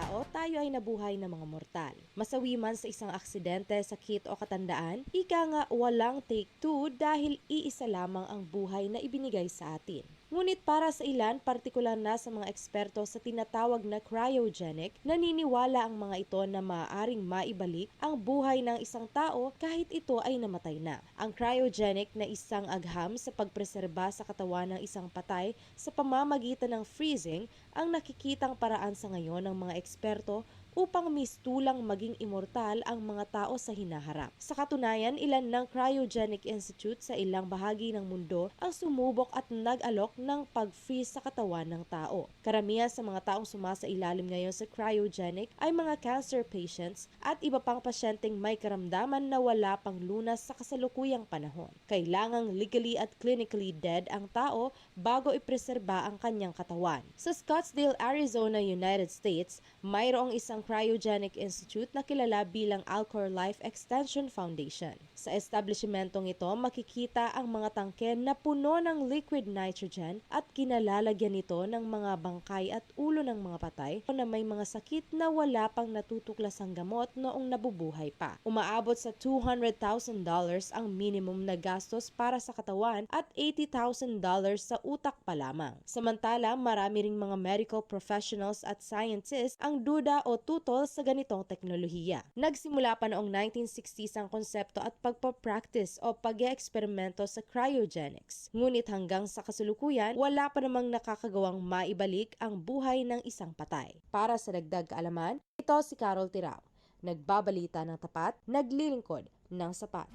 tao, tayo ay nabuhay ng mga mortal. Masawi man sa isang aksidente, sakit o katandaan, ika nga walang take two dahil iisa lamang ang buhay na ibinigay sa atin. Ngunit para sa ilan, partikular na sa mga eksperto sa tinatawag na cryogenic, naniniwala ang mga ito na maaaring maibalik ang buhay ng isang tao kahit ito ay namatay na. Ang cryogenic na isang agham sa pagpreserba sa katawan ng isang patay sa pamamagitan ng freezing ang nakikitang paraan sa ngayon ng mga eksperto people upang mistulang maging immortal ang mga tao sa hinaharap. Sa katunayan, ilan ng Cryogenic Institute sa ilang bahagi ng mundo ang sumubok at nag-alok ng pag-freeze sa katawan ng tao. Karamihan sa mga taong sumasailalim ngayon sa cryogenic ay mga cancer patients at iba pang pasyenteng may karamdaman na wala pang lunas sa kasalukuyang panahon. Kailangang legally at clinically dead ang tao bago ipreserba ang kanyang katawan. Sa Scottsdale, Arizona, United States, mayroong isang cryogenic institute na kilala bilang Alcor Life Extension Foundation. Sa establishmentong ito, makikita ang mga tangke na puno ng liquid nitrogen at kinalalagyan nito ng mga bangkay at ulo ng mga patay na may mga sakit na wala pang natutuklasang gamot noong nabubuhay pa. Umaabot sa $200,000 ang minimum na gastos para sa katawan at $80,000 sa utak pa lamang. Samantala, marami ring mga medical professionals at scientists ang duda o tutol sa ganitong teknolohiya. Nagsimula pa noong 1960s ang konsepto at pagpapractice o pag-eeksperimento sa cryogenics. Ngunit hanggang sa kasulukuyan, wala pa namang nakakagawang maibalik ang buhay ng isang patay. Para sa dagdag kaalaman, ito si Carol Tirao. Nagbabalita ng tapat, naglilingkod ng sapat.